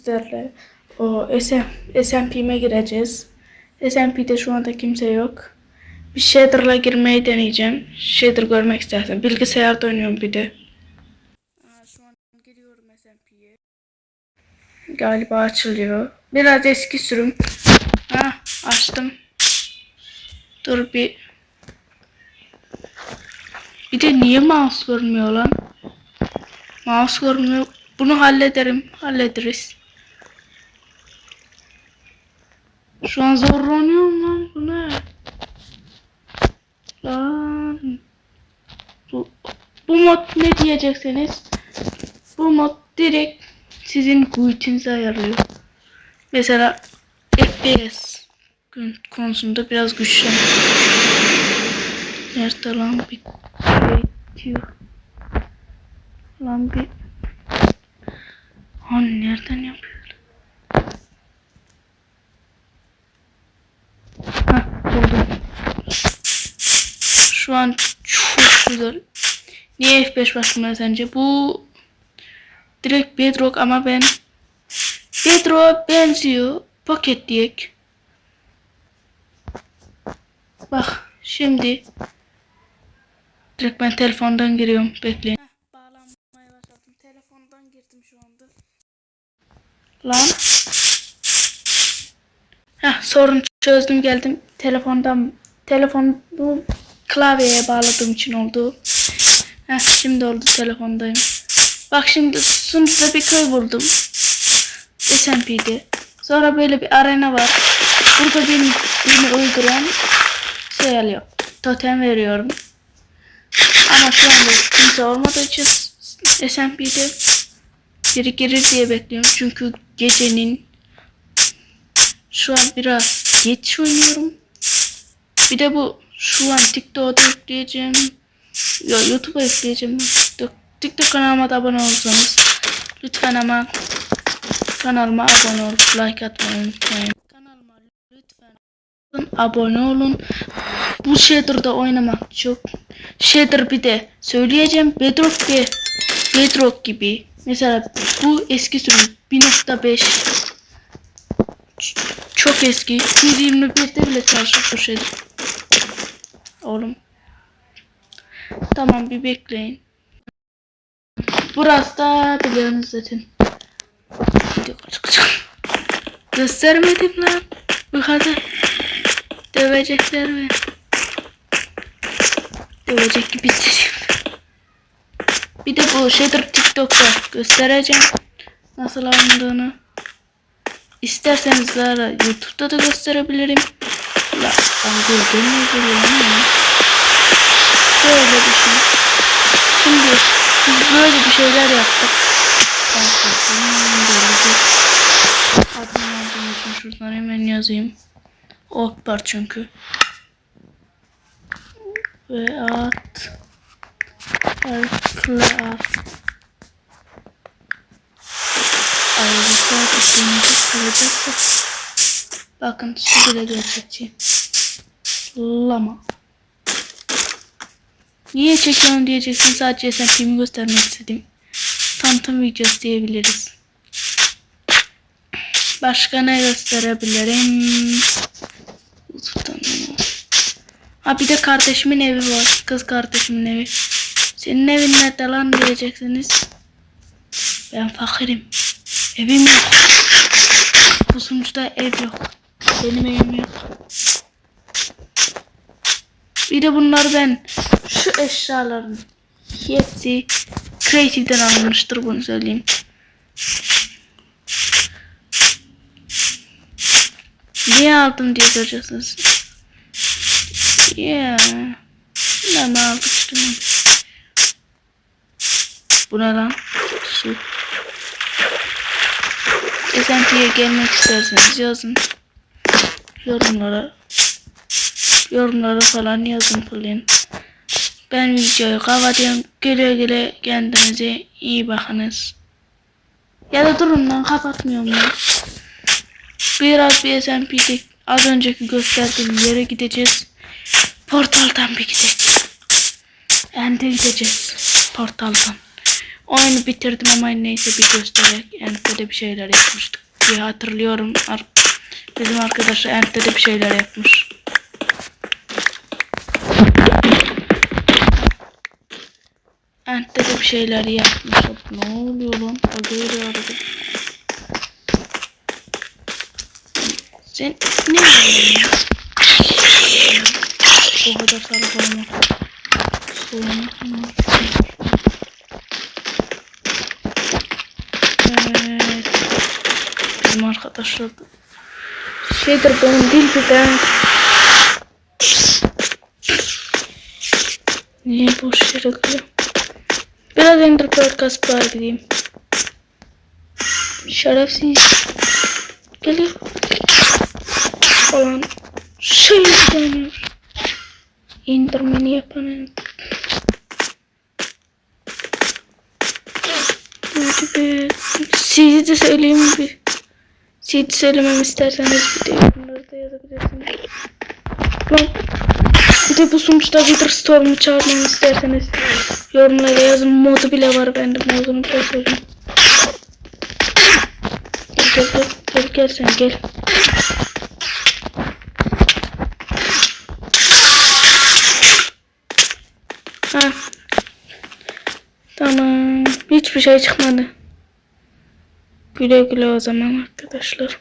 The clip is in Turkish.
sizlerle o SM, SMP'me gireceğiz. SMP'de şu anda kimse yok. Bir shader'la girmeyi deneyeceğim. Shader görmek istersen. Bilgisayarda oynuyorum bir de. Aa, şu an giriyorum SMP'ye. Galiba açılıyor. Biraz eski sürüm. Ha, açtım. Dur bir. Bir de niye mouse görmüyor lan? Mouse görmüyor. Bunu hallederim. Hallederiz. Şu an zorlanıyorum lan. Bu ne? Lan. Bu, bu mod ne diyecekseniz bu mod direkt sizin GUI'nizi ayarlıyor. Mesela FPS konusunda biraz güçlen. Nerede lan bir diyor. Lan bir Hani nereden yapıyor? Hah buldum. Şu an çok güzel. Niye F5 başlamıyor sence? Bu direkt Bedrock ama ben Bedrock'a benziyor. Pocket diyek. Bak şimdi direkt ben telefondan giriyorum. Bekleyin. Bağlanmaya başladım. Telefondan girdim şu anda. Lan. Heh, sorun çözdüm geldim. Telefondan telefonu klavyeye bağladığım için oldu. Heh, şimdi oldu telefondayım. Bak şimdi sunucuda bir köy buldum. SMP'de. Sonra böyle bir arena var. Burada beni, beni öldüren şey alıyor. Totem veriyorum. Ama şu anda kimse olmadığı için SMP'de biri girir diye bekliyorum. Çünkü gecenin şu an biraz geç oynuyorum. Bir de bu şu an TikTok'a yükleyeceğim. Ya YouTube'a yükleyeceğim. TikTok, TikTok kanalıma da abone olursanız lütfen ama kanalıma abone olup like atmayı unutmayın. Kanalıma lütfen abone olun. Bu Shader'da oynamak çok. Shader bir de söyleyeceğim. Bedrock bir Bedrock gibi. Mesela bu eski sürüm 1.5 Ç- çok eski. 1.21'de bile çalışıyor bu Shader. Oğlum. Tamam bir bekleyin. Burası da biliyorsunuz zaten. Göstermedim lan. Bu kadar. Dövecekler beni. Dövecek gibi hissediyorum. Bir de bu shader TikTok'ta göstereceğim. Nasıl alındığını. İsterseniz daha YouTube'da da gösterebilirim. La ben gözlerine görüyorum ya. Böyle bir şey. Şimdi biz böyle bir şeyler yaptık. Kesin gelecek. Adını aldığım için şuradan hemen yazayım. Oh var çünkü. Ve at. Farklı at. Ayrıca düşünce kalacaksa. Bakın şu bile gerçekçi. Lama. Niye çekiyorum diyeceksin sadece SMP'mi göstermek istedim. Tanıtım videosu diyebiliriz. Başka ne gösterebilirim? Sultanım. Ha bir de kardeşimin evi var. Kız kardeşimin evi. Senin evin nerede lan diyeceksiniz. Ben fakirim. Evim yok. Bu sunucuda ev yok. Benim evim yok. Bir de bunlar ben şu eşyaların hepsi Creative'den alınmıştır bunu söyleyeyim. Niye aldım diye soracaksınız. Yeah. İşte bunu? Bu ne lan? Su. SMP'ye gelmek isterseniz yazın. Yorumlara. Yorumlara falan yazın falan. Ben videoyu kapatıyorum. Güle güle kendinize iyi bakınız. Ya da durun lan kapatmıyorum lan. Biraz bir SMP'de az önceki gösterdiğim yere gideceğiz. Portaldan bir gideceğiz. Ende gideceğiz. Portaldan. Oyunu bitirdim ama neyse bir göstererek Ent'te bir şeyler yapmıştık diye hatırlıyorum. Bizim arkadaşlar Ent'te de bir şeyler yapmış. Ent'te de bir şeyler yapmış. Ne oluyor lan? Agayla arada. Sen ne yapıyorsun? O kadar sarı olmak. Soğumak mı? Evet. Bizim arkadaşlar da şeydir benim dil birden Niye boş yere kılıyor? Biraz Ender Pearl kasıp bari gideyim. Şerefsiz. Geliyor. Falan. Şey dönüyor. İndirmeni be. Sizi de söyleyeyim bir. Sizi söylemem isterseniz bir yorumlarda yazabilirsiniz. Lan. Bir de bu sonuçta Wither Storm'u çağırmamı isterseniz yorumlara yazın. Modu bile var bende modunu bile söyleyeyim. Gel gel gel. Gel gel sen gel. Ha. Tamam. Hiçbir şey çıkmadı. Güle güle o zaman arkadaşlar.